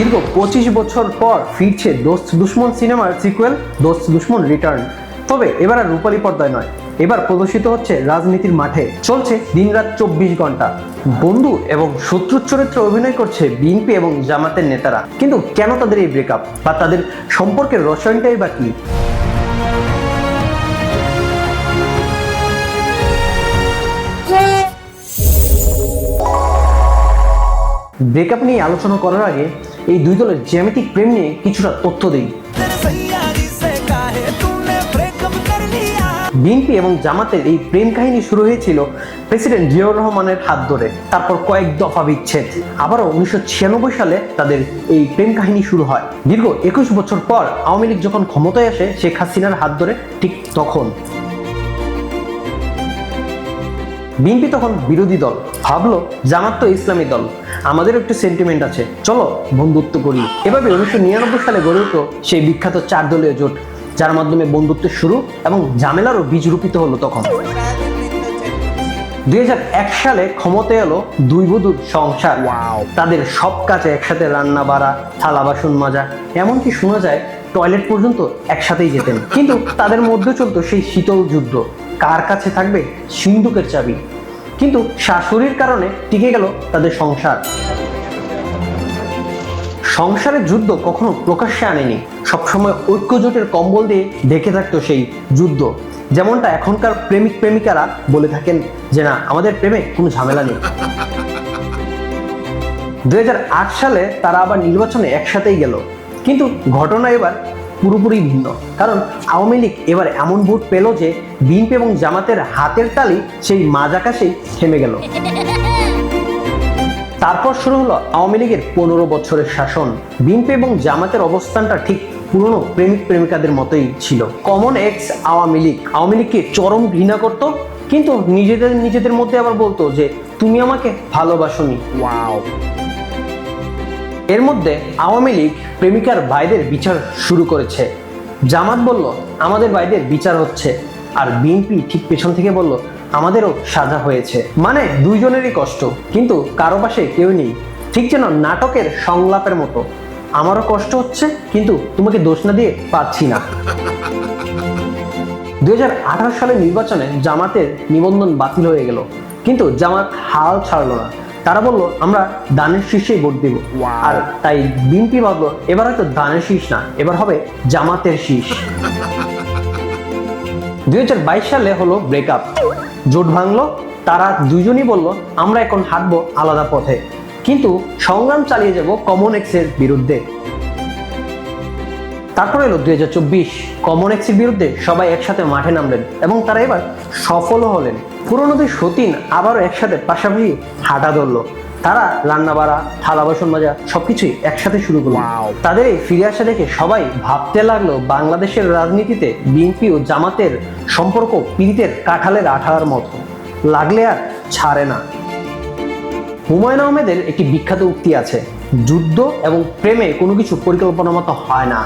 দীর্ঘ পঁচিশ বছর পর ফিরছে দোস্ত দুশ্মন সিনেমার সিকুয়েল দোস্ত দুশ্মন রিটার্ন তবে এবার আর রূপালী পর্দায় নয়। এবার প্রদর্শিত হচ্ছে রাজনীতির মাঠে। চলছে দিনরাত চব্বিশ ঘণ্টা। বন্ধু এবং শত্রুর চরিত্রে অভিনয় করছে বিএনপি এবং জামাতের নেতারা। কিন্তু কেন তাদের এই ব্রেকআপ বা তাদের সম্পর্কের রসায়নটাই বা কি? ব্রেকআপ নিয়ে আলোচনা করার আগে এই দুই দলের জ্যামিতিক প্রেম নিয়ে কিছুটা তথ্য দেই। বিএনপি এবং জামাতের এই প্রেম কাহিনী শুরু হয়েছিল প্রেসিডেন্ট জিয়াউর রহমানের হাত ধরে। তারপর কয়েক দফা বিচ্ছেদ। আবারও উনিশশো ছিয়ানব্বই সালে তাদের এই প্রেম কাহিনী শুরু হয়। দীর্ঘ একুশ বছর পর আওয়ামী লীগ যখন ক্ষমতায় আসে, শেখ হাসিনার হাত ধরে ঠিক তখন। বিএনপি তখন বিরোধী দল। ভাবলো জামাত তো ইসলামী দল। আমাদের একটু সেন্টিমেন্ট আছে। চলো বন্ধুত্ব করি। এভাবে উনিশশো নিরানব্বই সালে গড়ে উঠল সেই বিখ্যাত চার দলীয় জোট যার মাধ্যমে বন্ধুত্ব শুরু এবং ঝামেলারও বীজ রূপিত হলো তখন। দুই হাজার এক সালে ক্ষমতায় এলো দুই বধুর সংসার। তাদের সব কাজে একসাথে রান্না বাড়া থালা বাসন মাজা এমনকি শোনা যায় টয়লেট পর্যন্ত একসাথেই যেতেন। কিন্তু তাদের মধ্যে চলতো সেই শীতল যুদ্ধ। কার কাছে থাকবে সিন্ধুকের চাবি? কিন্তু শাশুড়ির কারণে টিকে গেল তাদের সংসার। সংসারের যুদ্ধ কখনো প্রকাশ্যে আনেনি। সবসময় ঐক্যজোটের কম্বল দিয়ে ঢেকে থাকতো সেই যুদ্ধ। যেমনটা এখনকার প্রেমিক প্রেমিকারা বলে থাকেন যে, না, আমাদের প্রেমে কোনো ঝামেলা নেই। দু হাজার আট সালে তারা আবার নির্বাচনে একসাথেই গেল। কিন্তু ঘটনা এবার পুরোপুরি ভিন্ন। কারণ আওয়ামী লীগ এবার এমন ভোট পেল যে বিএনপি এবং জামাতের হাতের তালি সেই মাঝাকাশেই থেমে গেল। তারপর শুরু হলো আওয়ামী লীগের পনেরো বছরের শাসন। বিএনপি এবং জামাতের অবস্থানটা ঠিক পুরনো প্রেমিক প্রেমিকাদের মতোই ছিল। Common ex Awami League. Awami লীগকে চরম ঘৃণা করত, কিন্তু নিজেদের নিজেদের মধ্যে আবার বলতো যে, তুমি আমাকে ভালোবাসো ভালোবাসনি এর মধ্যে আওয়ামী লীগ প্রেমিকার ভাইদের বিচার শুরু করেছে। জামাত বলল, আমাদের ভাইদের বিচার হচ্ছে। আর বিএনপি ঠিক পেছন থেকে বলল, আমাদেরও সাজা হয়েছে। মানে দুইজনেরই কষ্ট, কিন্তু কারও পাশে কেউ নেই। ঠিক যেন নাটকের সংলাপের মতো। আমারও কষ্ট হচ্ছে, কিন্তু তোমাকে দোষ না দিয়ে পারছি না। দুই সালের নির্বাচনে জামাতের নিবন্ধন বাতিল হয়ে গেল, কিন্তু জামাত হাল ছাড়লো না। তারা বলল আমরা দানের শীর্ষেই ভোট দিব। আর তাই বিএনপি ভাবলো এবার হয়তো দানের শীষ না এবার হবে জামাতের শীষ। দুই হাজার বাইশ সালে হলো ব্রেকআপ জোট ভাঙলো তারা দুজনই বলল আমরা এখন হাঁটবো আলাদা পথে। কিন্তু সংগ্রাম চালিয়ে যাব কমন এক্সের বিরুদ্ধে। তারপর এলো দুই হাজার চব্বিশ। কমন এক্সের বিরুদ্ধে সবাই একসাথে মাঠে নামলেন এবং তারা এবার সফলও হলেন। পুরনো দুই সতীন আবারও একসাথে পাশাপাশি হাঁটা ধরলো। তারা রান্না বাড়া থালা বাসন মাজা সবকিছুই একসাথে শুরু করল। তাদের এই ফিরে আসা দেখে সবাই ভাবতে লাগল বাংলাদেশের রাজনীতিতে বিএনপি ও জামাতের সম্পর্ক পীড়িতের কাঁঠালের আঠার মতো। লাগলে আর ছাড়ে না। হুমায়ুন আহমেদের একটি বিখ্যাত উক্তি আছে যুদ্ধ এবং প্রেমে কোনো কিছু পরিকল্পনা মতো হয় না।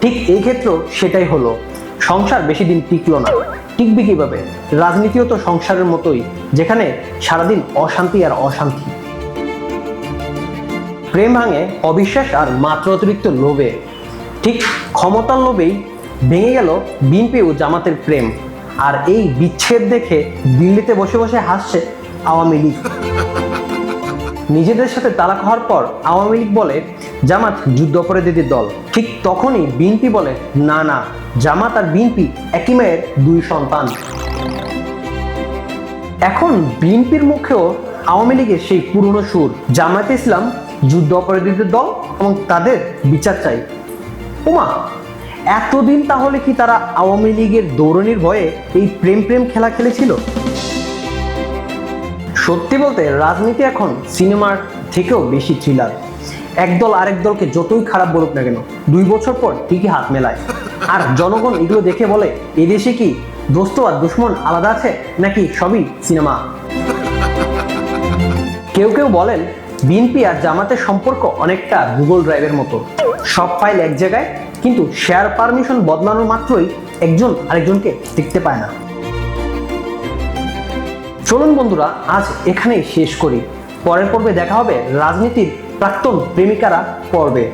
ঠিক এই ক্ষেত্রেও সেটাই হলো। সংসার বেশি দিন টিকলো না। টিকবে কীভাবে? রাজনীতিও তো সংসারের মতোই, যেখানে সারাদিন অশান্তি আর অশান্তি। প্রেম ভাঙে অবিশ্বাস আর মাত্র অতিরিক্ত লোভে। ঠিক ক্ষমতার লোভেই ভেঙে গেল বিএনপি ও জামাতের প্রেম, আর এই বিচ্ছেদ দেখে দিল্লিতে বসে বসে হাসছে আওয়ামী লীগ। নিজেদের সাথে তালাক হওয়ার পর আওয়ামী লীগ বলে, জামাত যুদ্ধ অপরাধীদের দল। ঠিক তখনই বিএনপি বলে, না না, জামাত আর বিএনপি একই মায়ের দুই সন্তান। এখন বিএনপির মুখেও আওয়ামী লীগের সেই পুরনো সুর, জামায়াতে ইসলাম যুদ্ধ অপরাধীদের দল এবং তাদের বিচার চাই। উমা এতদিন তাহলে কি তারা আওয়ামী লীগের দৌড়নির ভয়ে এই প্রেম প্রেম খেলা খেলেছিল? সত্যি বলতে, রাজনীতি এখন সিনেমার থেকেও বেশি থ্রিলার একদল আরেক দলকে যতই খারাপ বলুক না কেন, দুই বছর পর ঠিকই হাত মেলায়। আর জনগণ এগুলো দেখে বলে, এদেশে কি দোস্ত আর দুশ্মন আলাদা আছে, নাকি সবই সিনেমা? কেউ কেউ বলেন বিএনপি আর জামাতের সম্পর্ক অনেকটা গুগল ড্রাইভের মতো। সব ফাইল এক জায়গায়, কিন্তু শেয়ার পারমিশন বদলানোর মাত্রই একজন আরেকজনকে দেখতে পায় না। চলুন বন্ধুরা, আজ এখানেই শেষ করি। পরের পর্বে দেখা হবে রাজনীতির প্রাক্তন প্রেমিকারা পর্বে।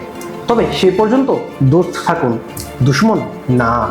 তবে সে পর্যন্ত দোস্ত থাকুন। দুশ্মন না।